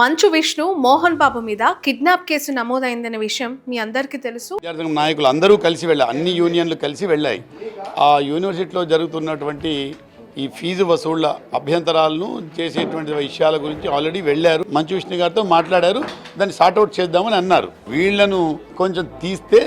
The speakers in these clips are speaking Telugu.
మంచు విష్ణు మోహన్ బాబు మీద కిడ్నాప్ కేసు నమోదైందనే విషయం మీ అందరికీ తెలుసు. విద్యార్థి నాయకులు అందరూ కలిసి వెళ్ళాయి అన్ని యూనియన్లు కలిసి వెళ్ళాయి. ఆ యూనివర్సిటీలో జరుగుతున్నటువంటి ఈ ఫీజు వసూళ్ళ అభ్యంతరాలను చేసేటువంటి విషయాల గురించి ఆల్రెడీ వెళ్ళారు. మంచు విష్ణు గారితో మాట్లాడారు. దాన్ని సార్ట్అవుట్ చేద్దామని అన్నారు. వీళ్ళను కొంచెం తీస్తే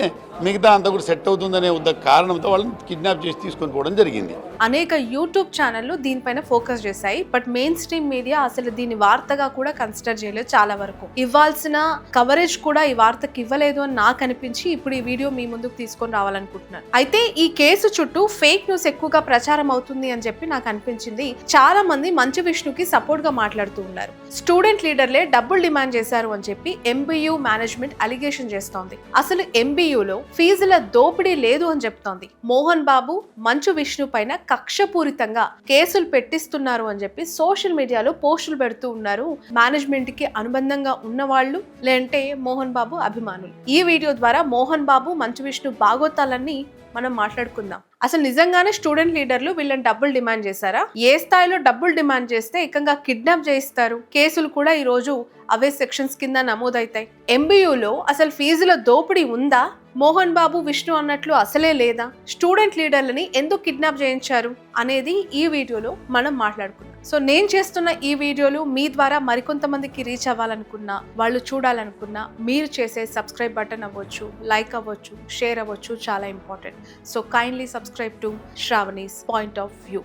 మిగతా అంతా కూడా సెట్ అవుతుందనే ఉద్ద కారణంతో వాళ్ళని కిడ్నాప్ చేసి తీసుకొని పోవడం జరిగింది. అనేక యూట్యూబ్ ఛానళ్ళు దీనిపైన ఫోకస్ చేశాయి. బట్ మెయిన్ స్ట్రీమ్ మీడియా అసలు దీని వార్తగా కూడా కన్సిడర్ చేయలేదు చాలా వరకు. ఇవ్వాల్సిన కవరేజ్ కూడా ఈ వార్తకి ఇవ్వలేదు అని నాకు అనిపించి ఇప్పుడు ఈ వీడియో మీ ముందుకు తీసుకొని రావాలనుకుంటున్నాను. అయితే ఈ కేసు చుట్టూ ఫేక్ న్యూస్ ఎక్కువగా ప్రచారం అవుతుంది అని చెప్పి నాకు అనిపించింది. చాలా మంది మంచు విష్ణుకి సపోర్ట్గా మాట్లాడుతూ ఉన్నారు. స్టూడెంట్ లీడర్లే డబ్బులు డిమాండ్ చేశారు అని చెప్పి ఎంబీయూ మేనేజ్మెంట్ అలిగేషన్ చేస్తోంది. అసలు ఎంబీయూలో ఫీజుల దోపిడీ లేదు అని చెప్తోంది. మోహన్ బాబు మంచు విష్ణు పైన కక్షపూరితంగా కేసులు పెట్టిస్తున్నారు అని చెప్పి సోషల్ మీడియాలో పోస్టులు పెడుతూ ఉన్నారు. మేనేజ్మెంట్కి అనుబంధంగా ఉన్న వాళ్ళు లేదంటే మోహన్ బాబు అభిమానులు. ఈ వీడియో ద్వారా మోహన్ బాబు మంచు విష్ణు బాగోతాలన్నీ మనం మాట్లాడుకుందాం. అసలు నిజంగానే స్టూడెంట్ లీడర్లు వీళ్ళని డబ్బులు డిమాండ్ చేశారా? ఏ స్థాయిలో డబ్బులు డిమాండ్ చేస్తే ఏకంగా కిడ్నాప్ చేయిస్తారు? కేసులు కూడా ఈ రోజు అవే సెక్షన్స్ కింద నమోదవుతాయి ఎంబీయూలో అసలు ఫీజుల దోపిడీ ఉందా? మోహన్ బాబు విష్ణు అన్నట్లు అసలే లేదా? స్టూడెంట్ లీడర్లని ఎందుకు కిడ్నాప్ చేయించారు? అనేది ఈ వీడియోలో మనం మాట్లాడుకున్నాం సో నేను చేస్తున్న ఈ వీడియోలు మీ ద్వారా మరికొంతమందికి రీచ్ అవ్వాలనుకున్నా వాళ్ళు చూడాలనుకున్నా మీరు చేసే సబ్స్క్రైబ్ బటన్ అవ్వచ్చు లైక్ అవ్వచ్చు షేర్ అవ్వచ్చు చాలా important. So kindly subscribe to Shravani's point of view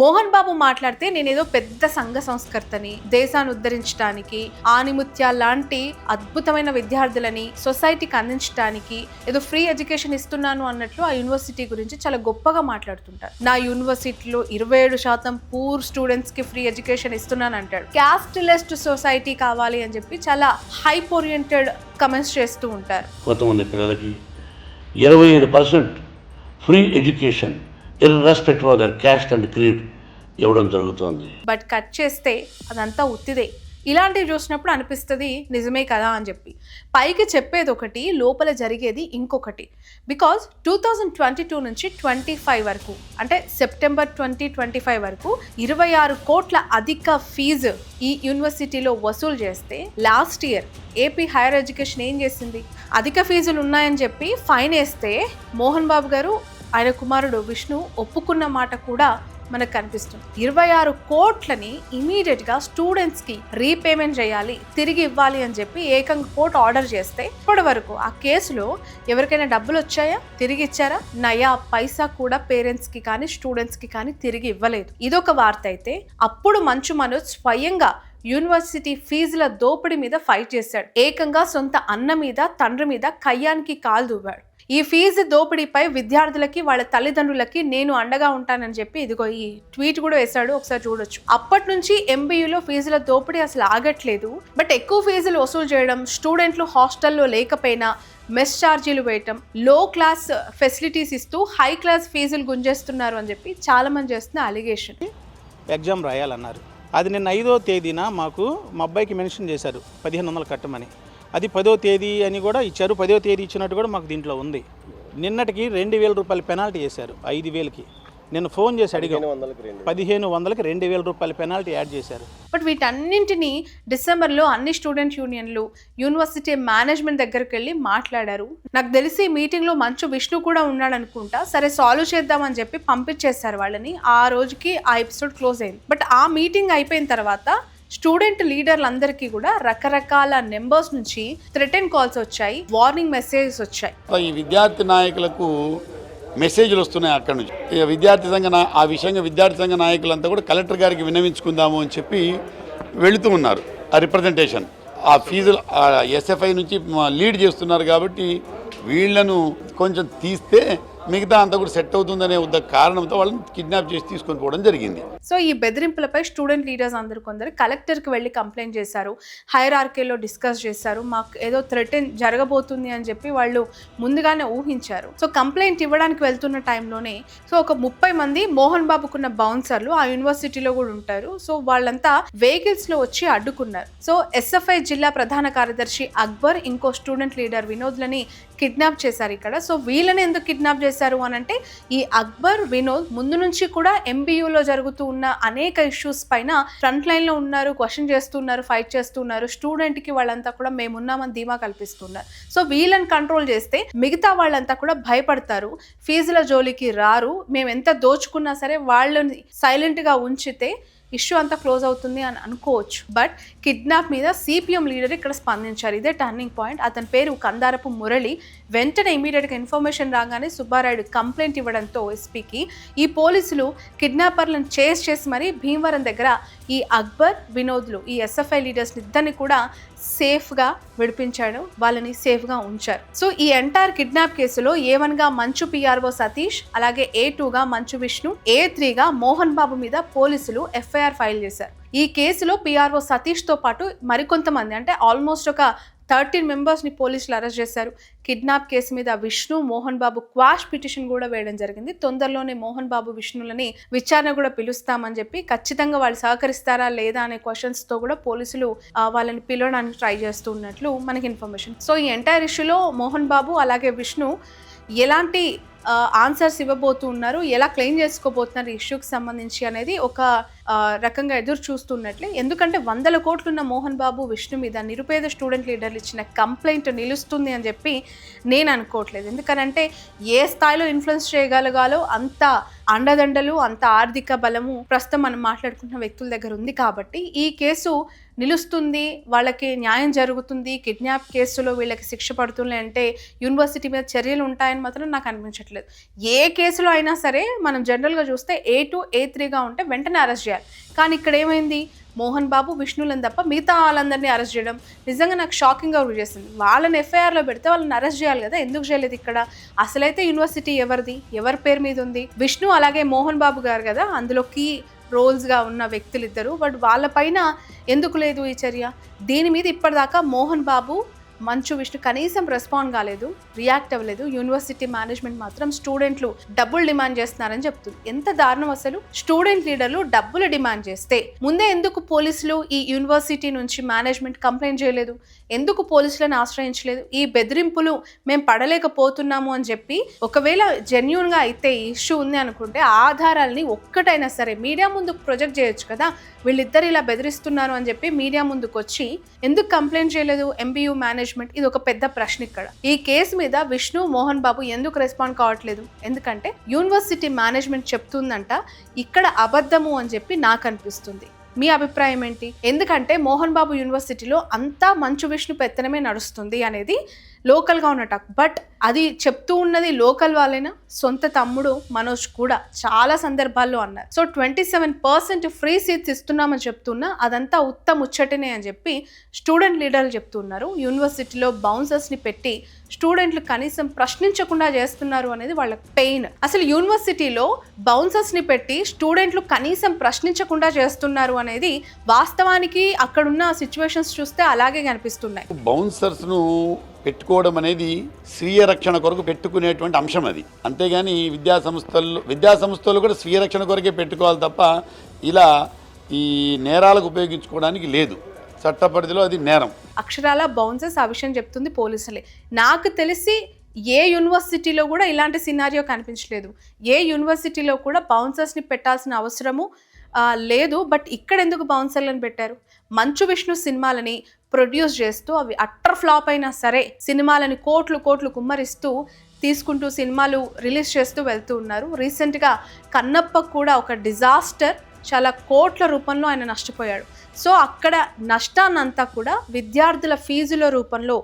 Mohan Babu మాట్లాడితే నేనేదో పెద్ద సంఘ సంస్కర్తని దేశాన్ని ఉద్ధరించడానికి ఆనిముత్యాల లాంటి అద్భుతమైన విద్యార్థులని సొసైటీకి అందించడానికి ఏదో ఫ్రీ ఎడ్యుకేషన్ ఇస్తున్నాను అన్నట్లు ఆ యూనివర్సిటీ గురించి చాలా గొప్పగా మాట్లాడుతుంటారు. నా యూనివర్సిటీలో ఇరవై ఏడు శాతం పూర్ స్టూడెంట్స్కి ఫ్రీ ఎడ్యుకేషన్ ఇస్తున్నాను అంటాడు. క్యాస్ట్లెస్ట్ సొసైటీ కావాలి అని చెప్పి చాలా హైప్ ఓరియంటెడ్ కమెంట్స్ చేస్తూ ఉంటారు. కొంతమంది పిల్లలకి ఇరవై ఏడు percent free education irrespective of their caste and creed ఇవ్వడం జరుగుతుంది. బట్ కట్ చేస్తే అదంతా ఉత్తిదే ఇలాంటివి చూసినప్పుడు అనిపిస్తుంది నిజమే కదా? అని చెప్పి. పైకి చెప్పేది ఒకటి లోపల జరిగేది ఇంకొకటి. Because two thousand twenty two నుంచి ట్వంటీ ఫైవ్ వరకు అంటే సెప్టెంబర్ ట్వంటీ ట్వంటీ ఫైవ్ వరకు ఇరవై ఆరు కోట్ల అధిక ఫీజు ఈ యూనివర్సిటీలో వసూలు చేస్తే last year AP higher education ఏం చేసింది? అధిక ఫీజులు ఉన్నాయని చెప్పి ఫైన్ వేస్తే మోహన్ బాబు గారు ఆయన కుమారుడు విష్ణు ఒప్పుకున్న మాట కూడా మనకు కనిపిస్తుంది. ఇరవై ఆరు కోట్లని ఇమీడియట్గా స్టూడెంట్స్కి రీపేమెంట్ చేయాలి తిరిగి ఇవ్వాలి అని చెప్పి ఏకంగా కోర్టు ఆర్డర్ చేస్తే ఇప్పటి వరకు ఆ కేసులో ఎవరికైనా డబ్బులు వచ్చాయా? తిరిగి ఇచ్చారా? నయా పైసా కూడా పేరెంట్స్కి కానీ స్టూడెంట్స్కి కానీ తిరిగి ఇవ్వలేదు. ఇదొక వార్త అయితే అప్పుడు మంచు మనోజ్ స్వయంగా యూనివర్సిటీ ఫీజుల దోపిడీ మీద ఫైట్ చేశాడు. ఏకంగా సొంత అన్న మీద తండ్రి మీద కయ్యానికి కాలు దువ్వాడు. ఈ ఫీజు దోపిడీపై విద్యార్థులకి వాళ్ళ తల్లిదండ్రులకి నేను అండగా ఉంటానని చెప్పి ఇదిగో ఈ ట్వీట్ కూడా వేశాడు. ఒకసారి చూడొచ్చు. అప్పటి నుంచి ఎంబీయూలో ఫీజుల దోపిడీ అసలు ఆగట్లేదు. బట్ ఎక్కువ ఫీజులు వసూలు చేయడం స్టూడెంట్లు హాస్టల్లో లేకపోయినా మెస్ ఛార్జీలు వేయటం లో క్లాస్ ఫెసిలిటీస్ ఇస్తూ హై క్లాస్ ఫీజులు గుంజేస్తున్నారు అని చెప్పి చాలా మంది చేస్తున్న అలిగేషన్. ఎగ్జామ్ రాయాలన్నారు. అది నిన్న ఐదో తేదీన మాకు మా అబ్బాయికి మెన్షన్ చేశారు. పదిహేను వందలు కట్టమని. అది పదో తేదీ అని కూడా ఇచ్చారు. పదో తేదీ ఇచ్చినట్టు కూడా మాకు దీంట్లో ఉంది. నిన్నటికి రెండు వేల రూపాయల పెనాల్టీ వేశారు ఐదు వేలకి. నిన్న ఫోన్ చేసి అడిగాం. పదిహేను వందలకి రెండు వేల. రూపాయల పెనాల్టీ యాడ్ చేశారు. బట్ వీటన్నింటినీ డిసెంబర్లో అన్ని స్టూడెంట్ యూనియన్లు యూనివర్సిటీ మేనేజ్మెంట్ దగ్గరికి వెళ్ళి మాట్లాడారు. నాకు తెలిసి మీటింగ్లో మంచు విష్ణు కూడా ఉన్నాడు అనుకుంటా సరే సాల్వ్ చేద్దామని చెప్పి పంపించేశారు వాళ్ళని. ఆ రోజుకి ఆ ఎపిసోడ్ క్లోజ్ అయింది. బట్ ఆ మీటింగ్ అయిపోయిన తర్వాత స్టూడెంట్ లీడర్లందరికీ కూడా రకరకాల నెంబర్స్ నుంచి థ్రెటన్ కాల్స్ వచ్చాయి వార్నింగ్ మెసేజెస్ వచ్చాయి. ఈ విద్యార్థి నాయకులకు మెసేజ్లు వస్తున్నాయి అక్కడ నుంచి. ఇక విద్యార్థి సంఘ ఆ విషయంగా విద్యార్థి సంఘ నాయకులంతా కూడా కలెక్టర్ గారికి విన్నవించుకుందాము అని చెప్పి వెళుతూ ఉన్నారు. ఆ రిప్రజెంటేషన్. ఆ ఫీజులు ఎస్ఎఫ్ఐ నుంచి లీడ్ చేస్తున్నారు కాబట్టి వీళ్ళను కొంచెం తీస్తే మిగతా అంతా కూడా సెట్ అవుతుందనే ఉద్ద కారణంతో వాళ్ళని కిడ్నాప్ చేసి తీసుకొని పోవడం జరిగింది. సో ఈ బెదిరింపులపై స్టూడెంట్ లీడర్స్ అందరు కొందరు కలెక్టర్కి వెళ్ళి కంప్లైంట్ చేశారు. హైర్ ఆర్కేలో డిస్కస్ చేశారు. మాకు ఏదో థ్రెటన్ జరగబోతుంది అని చెప్పి వాళ్ళు ముందుగానే ఊహించారు. సో కంప్లైంట్ ఇవ్వడానికి వెళ్తున్న టైంలోనే సో ఒక ముప్పై మంది మోహన్ బాబుకున్న బౌన్సర్లు ఆ యూనివర్సిటీలో కూడా ఉంటారు. సో వాళ్ళంతా వెహికల్స్లో వచ్చి అడ్డుకున్నారు. సో ఎస్ఎఫ్ఐ జిల్లా ప్రధాన కార్యదర్శి అక్బర్ ఇంకో స్టూడెంట్ లీడర్ వినోద్లని కిడ్నాప్ చేశారు ఇక్కడ. సో వీళ్ళని ఎందుకు కిడ్నాప్ చేశారు? చేశారు అని అంటే ఈ అక్బర్ వినోద్ ముందు నుంచి కూడా ఎంబీయూలో జరుగుతూ ఉన్న అనేక ఇష్యూస్ పైన ఫ్రంట్ లైన్లో ఉన్నారు క్వశ్చన్ చేస్తున్నారు ఫైట్ చేస్తున్నారు. స్టూడెంట్కి వాళ్ళంతా కూడా మేమున్నామని ధీమా కల్పిస్తున్నారు. సో వీళ్ళని కంట్రోల్ చేస్తే మిగతా వాళ్ళంతా కూడా భయపడతారు. ఫీజుల జోలికి రారు. మేము ఎంత దోచుకున్నా సరే వాళ్ళని సైలెంట్గా ఉంచితే ఇష్యూ అంతా క్లోజ్ అవుతుంది అని అనుకోవచ్చు. బట్ కిడ్నాప్ మీద సిపిఎం లీడర్ ఇక్కడ స్పందించారు. ఇదే టర్నింగ్ పాయింట్ అతని పేరు కందారపు మురళి. వెంటనే ఇమీడియట్గా ఇన్ఫర్మేషన్ రాగానే సుబ్బారాయుడు కంప్లైంట్ ఇవ్వడంతో ఎస్పీకి ఈ పోలీసులు కిడ్నాపర్లను చేస్ చేసి మరీ భీమవరం దగ్గర ఈ అక్బర్ వినోద్లు ఈ ఎస్ఎఫ్ఐ లీడర్స్ ఇద్దరిని కూడా సేఫ్గా విడిపించాడు వాళ్ళని సేఫ్గా ఉంచారు. సో ఈ ఎంటైర్ కిడ్నాప్ కేసులో ఏ వన్గా మంచు పిఆర్ఓ సతీష్ అలాగే ఏ టూగా మంచు విష్ణు ఏ త్రీగా మోహన్ బాబు మీద పోలీసులు ఎఫ్ఐఆర్ ఫైల్ చేశారు. ఈ కేసులో పిఆర్ఓ సతీష్తో పాటు మరికొంతమంది అంటే ఆల్మోస్ట్ ఒక థర్టీన్ మెంబర్స్ని పోలీసులు అరెస్ట్ చేశారు. కిడ్నాప్ కేసు మీద విష్ణు మోహన్ బాబు క్వాష్ పిటిషన్ కూడా వేయడం జరిగింది. తొందరలోనే మోహన్ బాబు విష్ణులని విచారణ కూడా పిలుస్తామని చెప్పి ఖచ్చితంగా వాళ్ళు సహకరిస్తారా లేదా అనే క్వశ్చన్స్తో కూడా పోలీసులు వాళ్ళని పిలవడానికి ట్రై చేస్తున్నట్లు మనకి ఇన్ఫర్మేషన్. సో ఈ ఎంటైర్ ఇష్యూలో మోహన్ బాబు అలాగే విష్ణు ఎలాంటి ఆన్సర్స్ ఇవ్వబోతున్నారు. ఎలా క్లెయిమ్ చేసుకోబోతున్నారు ఈ ఇష్యూకి సంబంధించి అనేది ఒక రకంగా ఎదురు చూస్తున్నట్లే. ఎందుకంటే వందల కోట్లున్న మోహన్ బాబు విష్ణు మీద నిరుపేద స్టూడెంట్ లీడర్లు ఇచ్చిన కంప్లైంట్ నిలుస్తుంది అని చెప్పి నేను అనుకోవట్లేదు. ఎందుకనంటే ఏ స్థాయిలో ఇన్ఫ్లుయెన్స్ చేయగలగాలో అంత అండదండలు అంత ఆర్థిక బలము ప్రస్తుతం మనం మాట్లాడుకుంటున్న వ్యక్తుల దగ్గర ఉంది కాబట్టి ఈ కేసు నిలుస్తుంది వాళ్ళకి న్యాయం జరుగుతుంది కిడ్నాప్ కేసులో వీళ్ళకి శిక్ష పడుతుంది అంటే యూనివర్సిటీ మీద చర్యలు ఉంటాయని మాత్రం నాకు అనిపించట్లేదు. ఏ కేసులో అయినా సరే మనం జనరల్గా చూస్తే ఏ టూ ఏ త్రీగా ఉంటే వెంటనే అరెస్ట్ చేయాలి. కానీ ఇక్కడ ఏమైంది? మోహన్ బాబు విష్ణులను తప్ప మిగతా వాళ్ళందరినీ అరెస్ట్ చేయడం నిజంగా నాకు షాకింగ్గా గురి చేసింది. వాళ్ళని ఎఫ్ఐఆర్లో పెడితే వాళ్ళని అరెస్ట్ చేయాలి కదా ఎందుకు చేయలేదు ఇక్కడ? అసలైతే యూనివర్సిటీ ఎవరిది? ఎవరి పేరు మీద ఉంది? విష్ణు అలాగే మోహన్ బాబు గారు కదా అందులో కీ రోల్స్గా ఉన్న వ్యక్తులు ఇద్దరు బట్ వాళ్ళపైన ఎందుకు లేదు ఈ చర్య? దీని మీద ఇప్పటిదాకా మోహన్ బాబు మంచు విష్ణు కనీసం రెస్పాండ్ కాలేదు రియాక్ట్ అవ్వలేదు. యూనివర్సిటీ మేనేజ్మెంట్ మాత్రం స్టూడెంట్లు డబ్బులు డిమాండ్ చేస్తున్నారని చెప్తుంది. ఎంత దారుణం అసలు? స్టూడెంట్ లీడర్లు డబ్బులు డిమాండ్ చేస్తే ముందే ఎందుకు పోలీసులు ఈ యూనివర్సిటీ నుంచి మేనేజ్మెంట్ కంప్లైంట్ చేయలేదు? ఎందుకు పోలీసులను ఆశ్రయించలేదు? ఈ బెదిరింపులు మేము పడలేకపోతున్నాము అని చెప్పి ఒకవేళ జెన్యున్గా అయితే ఈ ఇష్యూ ఉంది అనుకుంటే ఆధారాలని ఒక్కటైనా సరే మీడియా ముందుకు ప్రొజెక్ట్ చేయొచ్చు కదా? వీళ్ళిద్దరు ఇలా బెదిరిస్తున్నారు అని చెప్పి మీడియా ముందుకు వచ్చి ఎందుకు కంప్లైంట్ చేయలేదు? ఎంబీయూ మేనేజ్మెంట్ ఇది ఒక పెద్ద ప్రశ్న ఇక్కడ. ఈ కేసు మీద విష్ణు మోహన్ బాబు ఎందుకు రెస్పాండ్ కావట్లేదు? ఎందుకంటే యూనివర్సిటీ మేనేజ్మెంట్ చెప్తుందంట ఇక్కడ అబద్ధము అని చెప్పి నాకు అనిపిస్తుంది. మీ అభిప్రాయం ఏంటి? ఎందుకంటే మోహన్ బాబు యూనివర్సిటీలో అంతా మంచు విష్ణు పెత్తనమే నడుస్తుంది అనేది లోకల్గా ఉన్న టాక్ బట్ అది చెప్తూ ఉన్నది లోకల్ వాళ్ళైనా? సొంత తమ్ముడు మనోజ్ కూడా చాలా సందర్భాల్లో అన్నారు. So twenty seven percent free seats ఇస్తున్నామని చెప్తున్నా అదంతా ఉత్త ముచ్చటనే అని చెప్పి స్టూడెంట్ లీడర్లు చెప్తున్నారు యూనివర్సిటీలో బౌన్సర్స్ని పెట్టి స్టూడెంట్లు కనీసం ప్రశ్నించకుండా చేస్తున్నారు అనేది వాళ్ళ పెయిన్. అసలు యూనివర్సిటీలో బౌన్సర్స్ని పెట్టి స్టూడెంట్లు కనీసం ప్రశ్నించకుండా చేస్తున్నారు అనేది వాస్తవానికి అక్కడున్న సిచ్యువేషన్స్ చూస్తే అలాగే కనిపిస్తున్నాయి. బౌన్సర్స్ను పెట్టుకోవడం అనేది స్వీయ రక్షణ కొరకు పెట్టుకునేటువంటి అంశం అది. అంతేగాని విద్యా సంస్థల్లో విద్యా సంస్థలు కూడా స్వీయ రక్షణ కొరకే పెట్టుకోవాలి తప్ప ఇలా ఈ నేరాలకు ఉపయోగించుకోవడానికి లేదు. చట్ట పరిధిలో అది నేరం. అక్షరాల బౌన్సెస్ ఆ విషయం చెప్తుంది పోలీసులే. నాకు తెలిసి ఏ యూనివర్సిటీలో కూడా ఇలాంటి సినారియో కనిపించలేదు. ఏ యూనివర్సిటీలో కూడా బౌన్సర్స్ని పెట్టాల్సిన అవసరము లేదు బట్ ఇక్కడ ఎందుకు బౌన్సర్లను పెట్టారు? మంచు విష్ణు సినిమాలని ప్రొడ్యూస్ చేస్తూ అవి అట్టర్ ఫ్లాప్ అయినా సరే సినిమాలని కోట్లు కోట్లు కుమ్మరిస్తూ తీసుకుంటూ సినిమాలు రిలీజ్ చేస్తూ వెళ్తూ ఉన్నారు. రీసెంట్గా కన్నప్ప కూడా ఒక డిజాస్టర్ చాలా కోట్ల రూపంలో ఆయన నష్టపోయాడు. సో అక్కడ నష్టాన్నంతా కూడా విద్యార్థుల ఫీజుల రూపంలో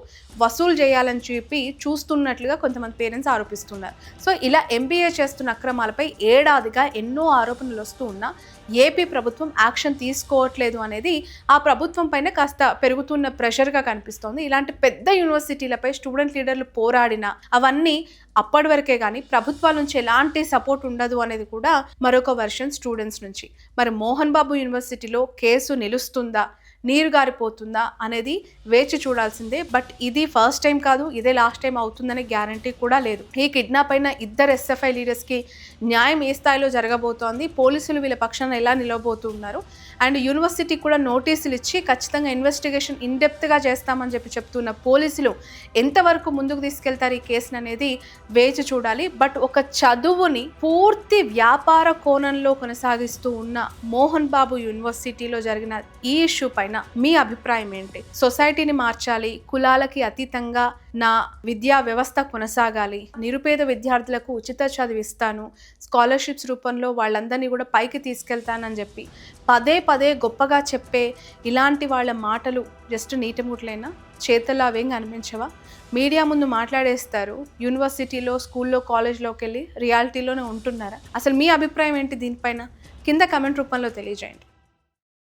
వసూలు చేయాలని చెప్పి చూస్తున్నట్లుగా కొంతమంది పేరెంట్స్ ఆరోపిస్తున్నారు. సో ఇలా ఎంబీఏ చేస్తున్న అక్రమాలపై ఏడాదిగా ఎన్నో ఆరోపణలు వస్తూ ఉన్నా ఏపీ ప్రభుత్వం యాక్షన్ తీసుకోవట్లేదు అనేది ఆ ప్రభుత్వం పైన కాస్త పెరుగుతున్న ప్రెషర్గా కనిపిస్తోంది. ఇలాంటి పెద్ద యూనివర్సిటీలపై స్టూడెంట్ లీడర్లు పోరాడినా అవన్నీ అప్పటి వరకే కానీ ప్రభుత్వాల నుంచి ఎలాంటి సపోర్ట్ ఉండదు అనేది కూడా మరొక వర్షన్ స్టూడెంట్స్ నుంచి. మరి మోహన్ బాబు యూనివర్సిటీలో కేసు నిలుస్తుందా నీరు గారిపోతుందా? అనేది వేచి చూడాల్సిందే. బట్ ఇది ఫస్ట్ టైం కాదు ఇదే లాస్ట్ టైం అవుతుందనే గ్యారంటీ కూడా లేదు. ఈ కిడ్నాప్ అయిన ఇద్దరు ఎస్ఎఫ్ఐ లీడర్స్కి న్యాయం ఏ స్థాయిలో జరగబోతోంది? పోలీసులు వీళ్ళ పక్షాన ఎలా నిలవబోతున్నారు? అండ్ యూనివర్సిటీ కూడా నోటీసులు ఇచ్చి ఖచ్చితంగా ఇన్వెస్టిగేషన్ ఇన్డెప్త్గా చేస్తామని చెప్పి చెప్తున్న పోలీసులు ఎంతవరకు ముందుకు తీసుకెళ్తారు ఈ కేసును అనేది వేచి చూడాలి. బట్ ఒక చదువుని పూర్తి వ్యాపార కోణంలో కొనసాగిస్తూ ఉన్న మోహన్ బాబు యూనివర్సిటీలో జరిగిన ఈ ఇష్యూ పైన మీ అభిప్రాయం ఏంటి? సొసైటీని మార్చాలి కులాలకి అతీతంగా నా విద్యా వ్యవస్థ కొనసాగాలి. నిరుపేద విద్యార్థులకు ఉచిత చదివిస్తాను స్కాలర్షిప్స్ రూపంలో వాళ్ళందరినీ కూడా పైకి తీసుకెళ్తానని చెప్పి. పదే పదే గొప్పగా చెప్పే ఇలాంటి వాళ్ళ మాటలు జస్ట్ నీటిముట్లైనా చేతల్లో అవేం కనిపించవా మీడియా ముందు మాట్లాడేస్తారు. యూనివర్సిటీలో స్కూల్లో కాలేజ్లోకి వెళ్ళి రియాలిటీలోనే ఉంటున్నారా? అసలు మీ అభిప్రాయం ఏంటి దీనిపైన? కింద కమెంట్ రూపంలో తెలియజేయండి.